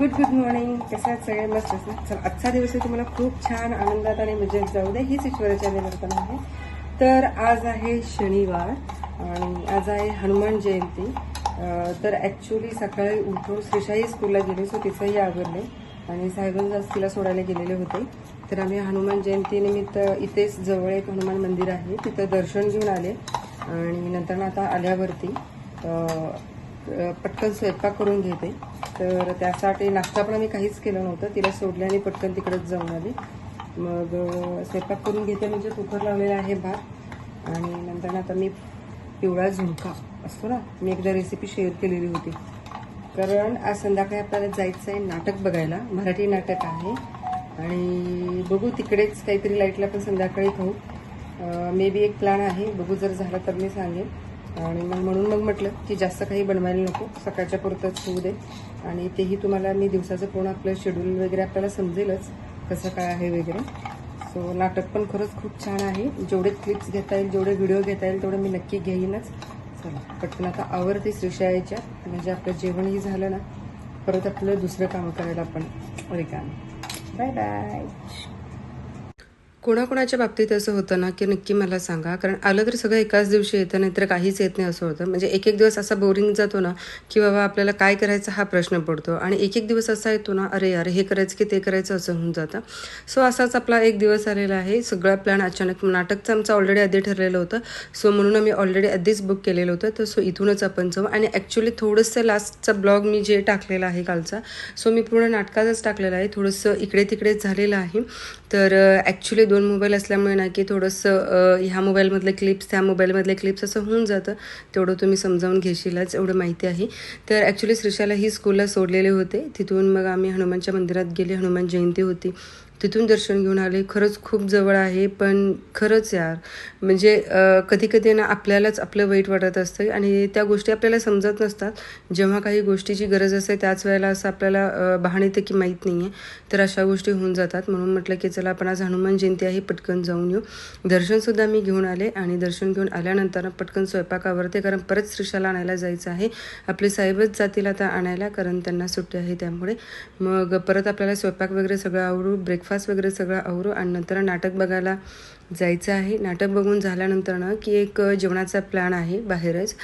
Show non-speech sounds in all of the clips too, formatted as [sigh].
Good good morning. कसं आहेत सगळे? मस्त. आहेत? चला आजचा दिवस आहे. तुम्हाला खूप छान आनंदात आणि मजेत जाऊ दे. हीच ईश्वराच्या निवर्तन आहे. तर आज आहे शनिवार आणि आज आहे हनुमान जयंती. तर ॲक्च्युली सकाळी उठून श्रीशाही स्कूलला गेली सो तिचंही आवडले आणि साहेबांनी आज तिला सोडायला गेलेले होते. तर आम्ही हनुमान जयंतीनिमित्त इथेच जवळ एक हनुमान मंदिर आहे. तिथं दर्शन घेऊन आले आणि नंतर आता आल्यावरती पटकन स्वयंपाक करून घेते. तर त्यासाठी नाश्ता पण आम्ही काहीच केलं नव्हतं. तिला सोडल्याने आणि पटकन तिकडेच जाऊन आली. मग स्वयंपाक करून घेते म्हणजे कुकर लावलेला आहे भात. आणि नंतर आता मी पिवळा झुणका असतो ना मी एकदा रेसिपी शेअर केलेली होती. कारण आज संध्याकाळी आपल्याला जायचं आहे नाटक बघायला. मराठी नाटक आहे. आणि बघू तिकडेच काहीतरी लाईटला पण संध्याकाळी खाऊ. मे बी एक प्लॅन आहे. बघू जर झाला तर मी सांगेन. आणि मग म्हणून मग म्हटलं की जास्त काही बनवायला नको सकाळच्या पुरतंच होऊ दे. आणि तेही तुम्हाला मी दिवसाचं पूर्ण आपलं शेड्यूल वगैरे आपल्याला समजेलच कसं काय आहे वगैरे. सो नाटक पण खरंच खूप छान आहे. जेवढे क्लिप्स घेता येईल जेवढे व्हिडिओ घेता येईल तेवढं मी नक्की घेईनच. चला पटकन आता आवरते श्रीशाळेच्या म्हणजे आपलं जेवणही झालं ना परत आपलं दुसरं काम करायला आपण रिकाम बाय बाय कोणाकोणाच्या बाबतीत असं होतं ना की नक्की मला सांगा. कारण आलं तर सगळं एकाच दिवशी येतं नाहीतर काहीच येत नाही असं होतं. म्हणजे एक एक दिवस असा बोरिंग जातो ना की बाबा आपल्याला काय करायचं हा प्रश्न पडतो. आणि एक एक दिवस असा येतो ना अरे यार हे करायचं की ते करायचं असं होऊन जातं. सो असाच आपला एक दिवस आलेला आहे. सगळा प्लॅन अचानक नाटकचं आमचं ऑलरेडी आधी ठरलेलं होतं. सो म्हणून आम्ही ऑलरेडी आधीच बुक केलेलं होतं. तर सो इथूनच आपण जाऊ. आणि ॲक्च्युली थोडंसं लास्टचा ब्लॉग मी जे टाकलेला आहे कालचा सो मी पूर्ण नाटकाचाच टाकलेला आहे. थोडंसं इकडे तिकडेच झालेलं आहे. तर uh, ॲक्च्युली दोन मोबाईल असल्यामुळे ना की थोडंसं ह्या मोबाईलमधले क्लिप्स त्या मोबाईलमधले क्लिप्स असं होऊन जातं. तेवढं तुम्ही समजावून घेशीलच एवढं माहिती आहे. तर ॲक्च्युली श्रीशाला ही स्कूलला सोडलेले होते. तिथून मग आम्ही हनुमानच्या मंदिरात गेले. हनुमान जयंती होती. तिथून दर्शन घेऊन आले. खरंच खूप जवळ आहे पण खरंच यार म्हणजे कधी कधी ना आपल्यालाच आपलं वाईट वाटत असतं आणि त्या गोष्टी आपल्याला समजत नसतात. जेव्हा काही गोष्टीची गरज असते त्याच वेळेला असं आपल्याला भान येतं की माहीत नाही आहे तर अशा गोष्टी होऊन जातात. म्हणून म्हटलं की चला आपण आज हनुमान जयंती आहे पटकन जाऊन येऊ. दर्शनसुद्धा मी घेऊन आले आणि दर्शन घेऊन आल्यानंतर पटकन स्वयंपाक आवरते कारण परत श्रीशाला आणायला जायचं आहे. आपले साहेबच जातील आता आणायला कारण त्यांना सुट्टी आहे त्यामुळे. मग परत आपल्याला स्वयंपाक वगैरे सगळं आवडू ब्रेकफास्ट वगैरे सगळं आवरू आणि नंतर नाटक बघायला जायचं आहे. नाटक बघून झाल्यानंतर ना की एक जेवणाचा प्लॅन आहे बाहेरच.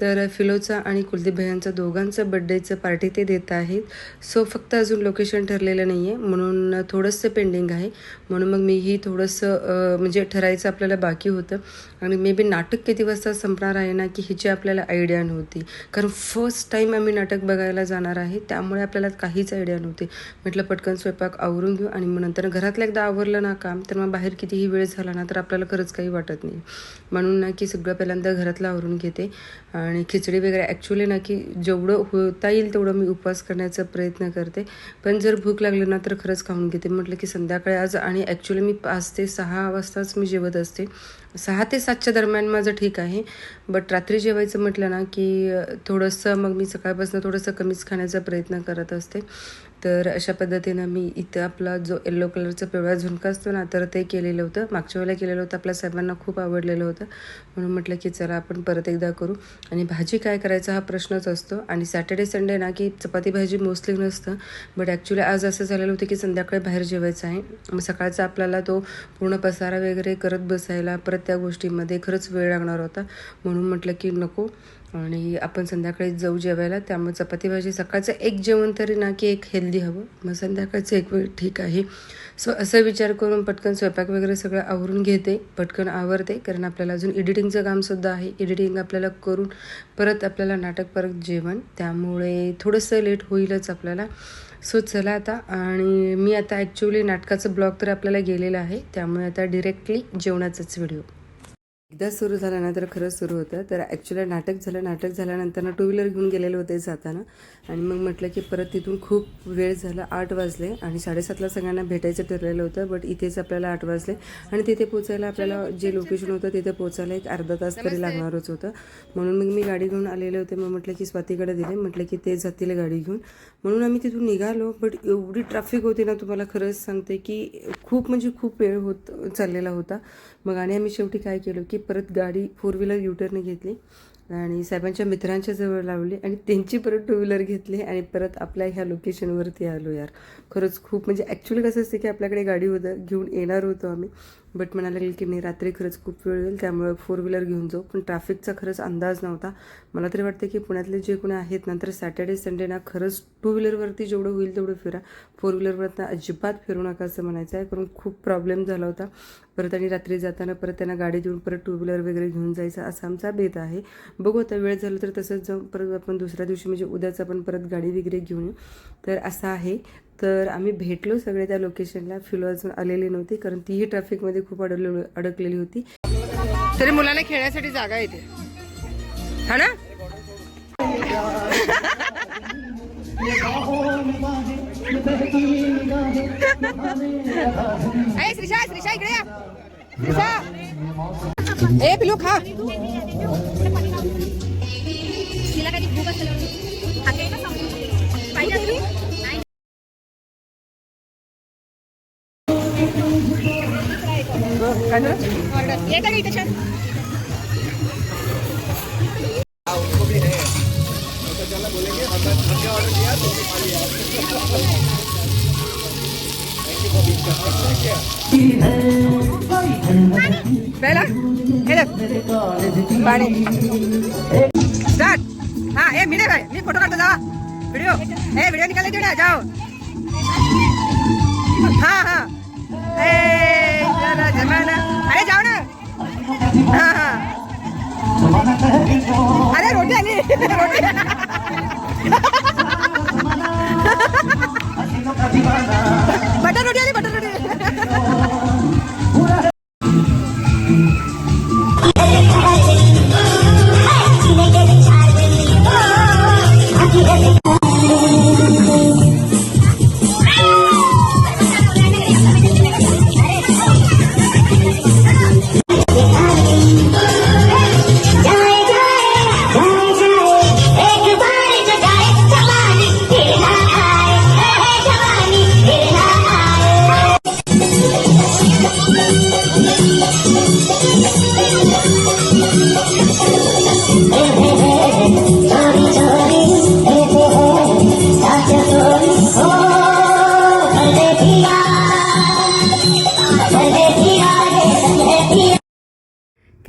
तर फिलोचा आणि कुलदीप भैयांचा दोघांचं बड्डेचं पार्टी ते देत आहेत. सो फक्त अजून लोकेशन ठरलेलं नाही आहे म्हणून थोडंसं पेंडिंग आहे. म्हणून मग मीही थोडंसं म्हणजे ठरायचं आपल्याला बाकी होतं. आणि मे बी नाटक किती वाजता संपणार आहे ना की हिची आपल्याला आयडिया नव्हती. कारण फर्स्ट टाईम आम्ही नाटक बघायला जाणार आहे. त्यामुळे आपल्याला काहीच आयडिया नव्हती. म्हटलं पटकन स्वयंपाक आवरून घेऊ. आणि मग नंतर घरातलं एकदा आवरलं ना काम तर मग बाहेर कितीही वेळ झाला ना तर आपल्याला खरंच काही वाटत नाही. म्हणून ना की सगळं पहिल्यांदा घरातलं आवरून घेते. आणि खिचडी वगैरे ॲक्च्युली ना की जेवढं होता येईल तेवढं मी उपवास करण्याचा प्रयत्न करते. पण जर भूक लागली ना तर खरंच खाऊन घेते. म्हटलं की संध्याकाळी आज आणि ॲक्च्युली मी पाच ते सहा वाजताच मी जेवत असते. सहा ते सातच्या दरम्यान माझं ठीक आहे. बट रात्री जेवायचं म्हटलं ना की थोडंसं मग मी सकाळपासून थोडंसं कमीच खाण्याचा प्रयत्न करत असते. तर अशा पद्धतीनं मी इथं आपला जो येल्लो कलरचा पिवळा झुणका असतो ना तर ते केलेलं होतं. मागच्या वेळेला केलेलं होतं आपल्या सर्वांना खूप आवडलेलं होतं. म्हणून म्हटलं की चला आपण परत एकदा करू. आणि भाजी काय करायचा हा प्रश्नच असतो. आणि सॅटर्डे संडे ना की चपाती भाजी मोस्टली नसतं. बट ॲक्च्युली आज असं झालेलं होतं की संध्याकाळी बाहेर जेवायचं आहे. मग सकाळचा आपल्याला तो पूर्ण पसारा वगैरे करत बसायला परत त्या गोष्टीमध्ये खरंच वेळ लागणार होता. म्हणून म्हटलं की नको. आणि आपण संध्याकाळी जाऊ जेवायला. त्यामुळे चपाती भाजी सकाळचं एक जेवण तरी ना की एक हेल्दी हवं. मग संध्याकाळचं एक वेळ ठीक आहे. सो असं विचार करून पटकन स्वयंपाक वगैरे सगळं आवरून घेते. पटकन आवरते. कारण आपल्याला अजून एडिटिंगचं कामसुद्धा आहे. एडिटिंग आपल्याला करून परत आपल्याला नाटक परत जेवण. त्यामुळे थोडंसं लेट होईलच आपल्याला. सो चला आता. आणि मी आता ॲक्च्युली नाटकाचं ब्लॉग तर आपल्याला गेलेलं आहे. त्यामुळे आता डिरेक्टली जेवणाचाच व्हिडिओ एकदा सुरू झालं ना तर खरंच सुरू होतं. तर ॲक्च्युली नाटक झालं नाटक झाल्यानंतर ना टू व्हीलर घेऊन गेलेले होते जाताना. आणि मग म्हटलं की परत तिथून खूप वेळ झाला आठ वाजले. आणि साडेसातला सगळ्यांना भेटायचं ठरलेलं होतं बट इथेच आपल्याला आठ वाजले. आणि तिथे पोचायला आपल्याला जे लोकेशन होतं तिथे पोचायला एक अर्धा तास तरी लागणारच होतं. म्हणून मग मी गाडी घेऊन आलेले होते. मग म्हटलं की स्वातीकडे दिले. म्हटलं की ते जातील गाडी घेऊन. म्हणून आम्ही तिथून निघालो बट एवढी ट्रॅफिक होती ना तुम्हाला खरंच सांगते की खूप म्हणजे खूप वेळ होत चाललेला होता. मग आणि आम्ही शेवटी काय केलं की परत गाडी फोर व्हीलर युटरने घेतली आणि साहेबांच्या मित्रांच्या जवळ लावली आणि त्यांची परत टू व्हीलर घेतली आणि परत आपल्या ह्या लोकेशनवरती आलो यार. खरंच खूप म्हणजे ॲक्च्युली कसं असतं की आपल्याकडे गाडी होतं घेऊन येणार होतो आम्ही. बट म्हणायला लागेल की नाही रात्री खरंच खूप वेळ होईल त्यामुळे फोर व्हीलर घेऊन जाऊ. पण ट्रॅफिकचा खरंच अंदाज नव्हता. मला तरी वाटतं की पुण्यातले जे कोणी आहेत नंतर सॅटर्डे संडे ना खरंच टू व्हीलरवरती जेवढं होईल तेवढं फिरा. फोर व्हीलरवरती अजिबात फिरू नका असं म्हणायचं आहे. कारण खूप प्रॉब्लेम झाला होता. परत आणि रात्री जाताना परत त्यांना गाडी देऊन परत टू व्हीलर वगैरे घेऊन जायचा असा आमचा बेत आहे. बघू आता वेळ झाला तर तसंच जाऊन परत आपण दुसऱ्या दिवशी म्हणजे उद्याच आपण परत गाडी वगैरे घेऊन येऊ. तर असं आहे. तर आम्ही भेटलो सगळे त्या लोकेशनला फिलो अजून आलेली नव्हती कारण तीही ट्रॅफिकमध्ये खूप अडकलेली अडकलेली होती. तरी मुलांना खेळण्यासाठी जागा येते. हा ना? [laughs] [laughs] ए श्रीषा श्रीषा इकडे या श्रीषा ए पिलू खा तिला कधी भूक असेल का समोर? पाहिजे काय झालं ऑर्डर नाही त्याच्यात बेला पाणी. स्टार्ट हा ए मी भाई मी फोटो काढतो जावा व्हिडिओ. ए व्हिडिओ निकाले देऊ ना जाओ हा हा. ए जरा जमाना. अरे जाओ ना. हा हा. अरे रोटी आली [laughs] रोटी. At sino ka di ba na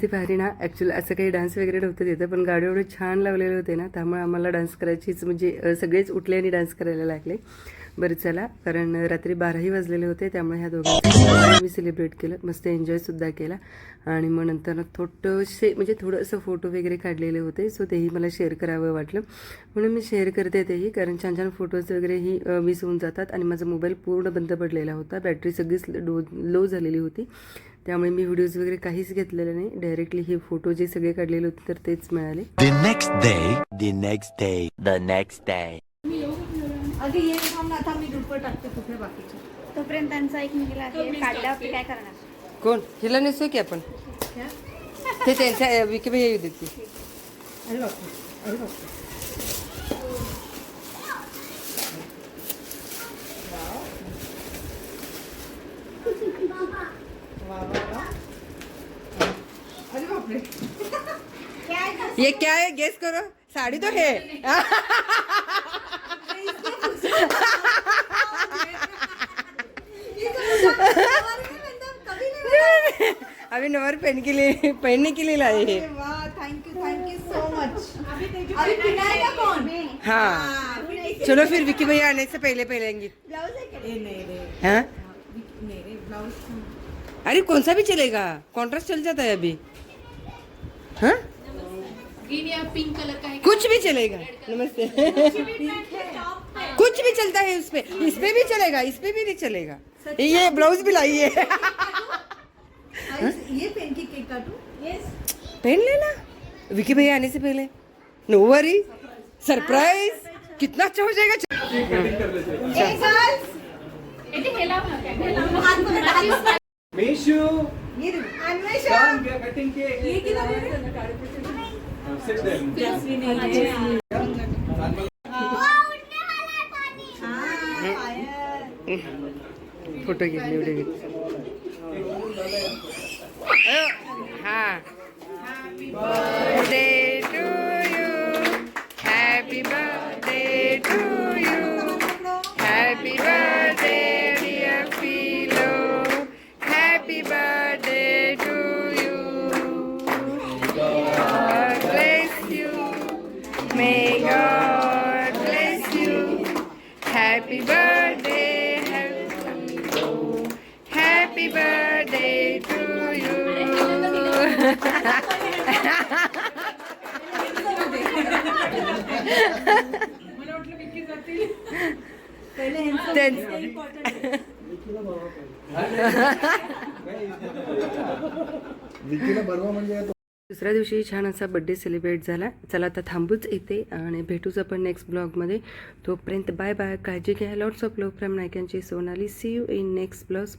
किती भारी ना ॲक्च्युली असं काही डान्स वगैरे नव्हतं तिथं पण गाडी एवढे छान लावलेले होते ना त्यामुळे आम्हाला डान्स करायचीच म्हणजे सगळेच उठले आणि डान्स करायला लागले. बरं चला. कारण रात्री बाराही वाजलेले होते त्यामुळे ह्या दोघांनी मी सेलिब्रेट केलं. मस्त एन्जॉयसुद्धा केला. आणि मग नंतर थोडंसे म्हणजे थोडंसं फोटो वगैरे काढलेले होते सो तेही मला शेअर करावं वाटलं. म्हणून मी शेअर करते तेही कारण छान छान फोटोज वगैरेही मिस होऊन जातात. आणि माझा मोबाईल पूर्ण बंद पडलेला होता. बॅटरी सगळीच डो लो झालेली होती. त्यामुळे मी व्हिडिओज वगैरे काहीच घेतलेले नाही. डायरेक्टली हे फोटो जे सगळे काढलेले होते तर तेच मिळाले. Next day next day the next day The next day, the next day, the next day. तोपर्यंत त्यांचा एक मुलगा आहे काढल्यावरती काय करणार? कोण? हिला नेसू की आपण? ते त्यांच्या विकी भाई येऊ देते ये क्या है? गेस करो. साड़ी तो है. अभी नवर पहन के लिए पहनने के लिए लाए हैं। थँक्यू थँक्यू सो मच अभी कौन? हाँ चलो फिर विकी भैया आने से पहले पहलेंगे हाँ अरे कौन सा भी चलेगा? कॉन्ट्रास्ट चल जाता है अभी। हाँ? पिंक कलर का है कुछ भी चलेगा। नमस्ते। कुछ भी चलता है उस पे इस पे भी चलेगा इसपे भी नहीं चलेगा। ये ब्लाउज भी लाइए [laughs] [laughs] ये पेन की केक काटू? यस पहन लेना? विकी भैया आने से पहले। नो वरी सरप्राइज़ कितना अच्छा हो जाएगा। मेशू ये ये फ़ोटो घेतले हा बर्थडे दुसऱ्या दिवशी छान असा बड्डे सेलिब्रेट झाला. चला आता थांबूच येते आणि भेटूच आपण नेक्स्ट ब्लॉगमध्ये तोपर्यंत बाय बाय काळजी घ्या. Lots of love from नायकांची. Sonali see you in next blog